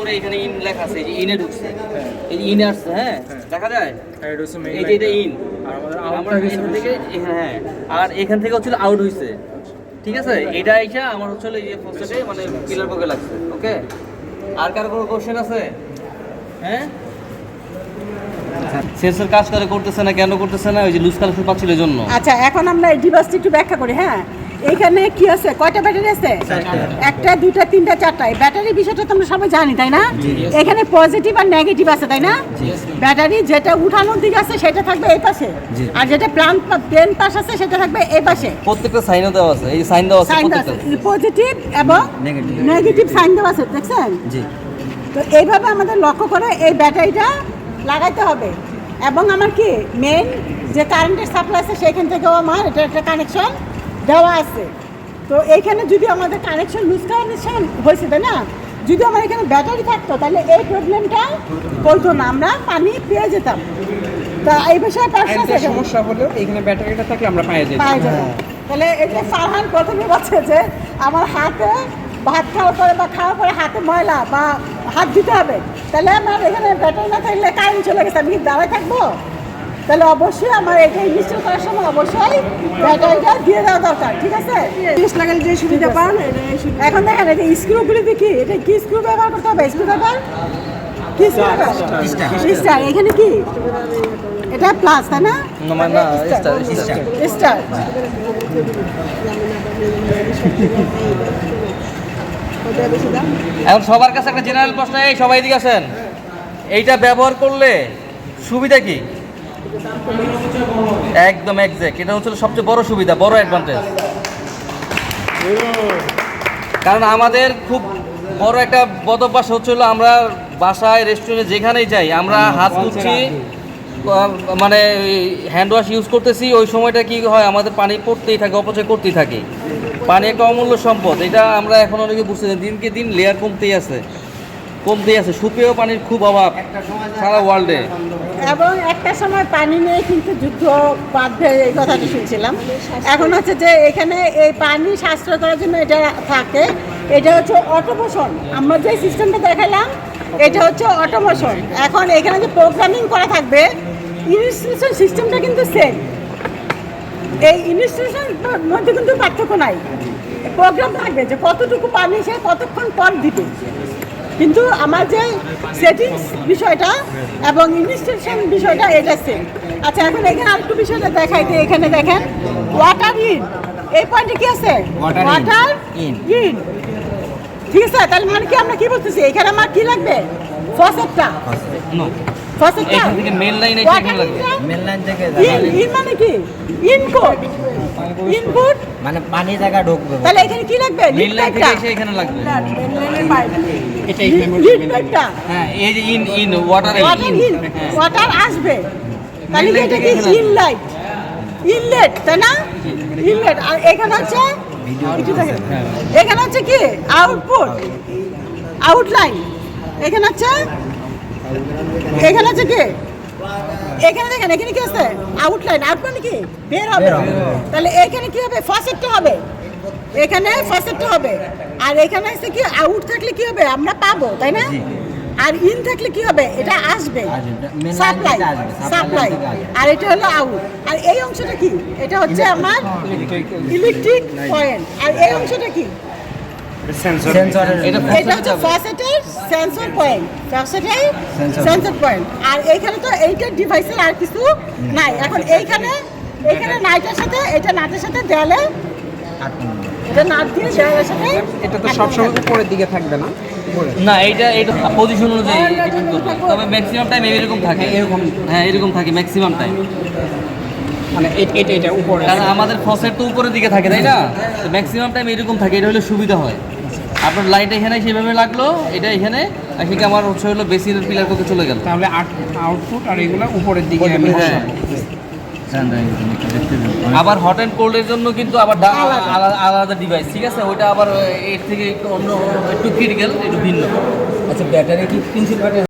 করে এখানে ইন লেখা আছে যে ইনে ঢুকছে। এই যে ইনে আসছে হ্যাঁ? দেখা যায়? হ্যাঁ, এই যে এটা ইন। আর আমাদের আমরা এখান থেকে হ্যাঁ। আর এখান থেকে হচ্ছিল আউট হইছে। ঠিক আছে? এটা আইসা আমার হচ্ছে এই যে ফার্স্টে মানে পিলার পকে লাগছে ওকে আর কারও কোনো কোশ্চেন আছে? হ্যাঁ? সেন্সর কাজ করে করতেছে না কেন করতেছে না? ওই যে লুজ কালেকশন পাচ্ছিল এই জন্য। আচ্ছা এখন আমরা এই ডিভাইসটা একটু ব্যাখ্যা করি হ্যাঁ? এইখানে কি আছে? কয়টা ব্যাটারি আছে? একটা দুইটা তিনটা চারটা। ব্যাটারি বিষয়টা তোমরা সবাই জানি তাই না? এখানে পজিটিভ আর নেগেটিভ আছে তাই না? ব্যাটারি যেটা উঠানোর দিকে আছে সেটা থাকবে এই পাশে। আর যেটা প্লান প্লেন পাশ আছে সেটা থাকবে এই পাশে। প্রত্যেকটা সাইনও দেওয়া আছে এই সাইন দেওয়া আছে সাইন প্রত্যেকটা। পজিটিভ এবং নেগেটিভ। সাইন দেওয়া আছে দেখছেন? জি। তো এইভাবে আমাদের লক্ষ্য করে এই ব্যাটারিটা লাগাইতে হবে। এবং আমার কি মেন যে কারেন্টের সাপ্লাই আছে সেখান থেকেও আমার এটা একটা কানেকশন দেওয়া আছে। তো এইখানে যদি আমাদের কানেকশন লুজ কানেকশন হয়েছে তাই না? যদি আমার এখানে ব্যাটারি থাকতো তাহলে এই প্রবলেমটা হতো না। আমরা পানি পেয়ে যেতাম। তা এই বিষয়ে সমস্যা হলেও এখানে ব্যাটারিটা থাকলে আমরা পাওয়া যাবে তাহলে যে ফারহান প্রথমে বলছে যে আমার হাতে ভাত খাওয়ার পরে বা খাওয়ার পরে হাতে ময়লা বা হাত দিতে হবে। তাহলে আমার এখানে ব্যাটারি না থাকলে কারেন্ট চলে গেছে। আমি কি দাঁড়ায় থাকব? তাহলে অবশ্যই আমার এটা ইনস্টল করার সময় অবশ্যই ব্যাটারিটা দিয়ে দেওয়া দরকার ঠিক আছে? জিনিস লাগালে যে সুবিধা পান এখন দেখেন এটা স্ক্রুগুলি দেখি এটা কি স্ক্রু ব্যবহার করতে হবে? স্ক্রু ব্যবহার? কি স্ক্রু ব্যবহার? এখানে কি? এটা প্লাস তাই না? না, স্টার, এখন সবার কাছে একটা জেনারেল প্রশ্ন এই সবাই এদিকে আসেন। এইটা ব্যবহার করলে সুবিধা কি? একদম একজ্যাক্ট এটা হচ্ছে সবচেয়ে বড় সুবিধা বড় অ্যাডভান্টেজ কারণ আমাদের খুব বড় একটা বদ অভ্যাস হচ্ছিল আমরা বাসায় রেস্টুরেন্টে যেখানেই যাই আমরা হাত ধুচ্ছি মানে হ্যান্ড ওয়াশ ইউজ করতেছি ওই সময়টা কি হয় আমাদের পানি পড়তেই থাকে অপচয় করতেই থাকে। পানি একটা অমূল্য সম্পদ এটা আমরা এখন অনেকে বুঝতে দিনকে দিন লেয়ার কমতেই আছে। কমতেই আছে, সুপেয় পানির খুব অভাব সারা ওয়ার্ল্ডে এবং একটা সময় পানি নিয়ে কিন্তু যুদ্ধ বাঁধবে এই কথাটা শুনছিলাম। এখন হচ্ছে যে এখানে এই পানি সাশ্রয় করার জন্য এটা থাকে, এটা হচ্ছে অটোমোশন আমরা যে সিস্টেমটা দেখালাম, এটা হচ্ছে অটোমোশন এখন এখানে যে প্রোগ্রামিং করা থাকবে ইনস্টলেশন সিস্টেমটা কিন্তু সেম এই ইনস্টলেশন মধ্যে কিন্তু পার্থক্য নাই। প্রোগ্রাম থাকবে যে কতটুকু পানি সে কতক্ষণ পর দিবে। কিন্তু আমার যে সেটিংস বিষয়টা এবং ইনস্টেশন বিষয়টা এটা সেম আচ্ছা এখন এখানে আরেকটু বিষয়টা দেখাই যে এখানে দেখেন ওয়াটার ইন এই পয়েন্টে কি আছে? ওয়াটার. ইন ঠিক আছে তাহলে মানে কি আমরা কি বলতেছি? এখানে আমার কি লাগবে? ফসেটটা এখান থেকে মেন লাইন এসে এখানে লাগবে লাইন থেকে ইন ইন কি? ইনপুট ইনপুট মানে পানি জায়গা ঢুকবে। তাহলে এখানে কি লাগবে? লাইন থেকে এসে এখানে লাগবে। এটাই লিড হ্যাঁ এই যে in in water water in water আসবে তাহলে কি Main line এটা কি? এখানে ইনলাইট ইনলেট তাই না? ইনলেট আর এখানে হচ্ছে একটু এখানে হচ্ছে কি? আউটপুট আউটলাইন এখানে হচ্ছে এখানে হচ্ছে কি? এখানে দেখেন এখানে কি আছে? আউটলাইন আউট মানে কি? বের হবে। তাহলে এখানে কি হবে? ফার্স্টটা হবে। এখানে ফার্স্টটা হবে। আর এখানে হচ্ছে কি? আউট থাকলে কি হবে? আমরা পাবো তাই না? আর ইন থাকলে কি হবে? এটা আসবে। সাপ্লাই সাপ্লাই আর এটা হলো আউট আর এই অংশটা কি? এটা হচ্ছে আমার ইলেকট্রিক পয়েন্ট আর এই অংশটা কি? সেন্সর এটা হচ্ছে ফ্যাসেটের সেন্সর পয়েন্ট ফ্যাসেটের সেন্সর পয়েন্ট আর এইখানে তো এইটার ডিভাইসের আর কিছু নাই। এখন এইখানে এইখানে নাইটের সাথে এটা নাটের সাথে দেয়ালে এটা নাট দিয়ে দেয়ালের সাথে এটা তো সবসময় উপরের দিকে থাকবে না? না এইটা এটা পজিশন অনুযায়ী তবে ম্যাক্সিমাম টাইম এরকম থাকে। এরকম হ্যাঁ এরকম থাকে ম্যাক্সিমাম টাইম মানে এটা এটা উপরে। আমাদের ফসেট তো উপরের দিকে থাকে তাই না? তো ম্যাক্সিমাম টাইম এরকম থাকে এটা হলে সুবিধা হয়। আপনার লাইট এখানে সেভাবে লাগল এটা এখানে আর আমার হচ্ছে হলো পিলার করতে চলে গেল। তাহলে আউটপুট আর এগুলো উপরের দিকে হ্যাঁ। আবার হট অ্যান্ড কোল্ডের জন্য কিন্তু আবার আলাদা। আলাদা ডিভাইস ঠিক আছে? ওইটা আবার এর থেকে একটু অন্য একটু ক্রিটিক্যাল একটু ভিন্ন। আচ্ছা ব্যাটারি কি তিনশো ব্যাটারি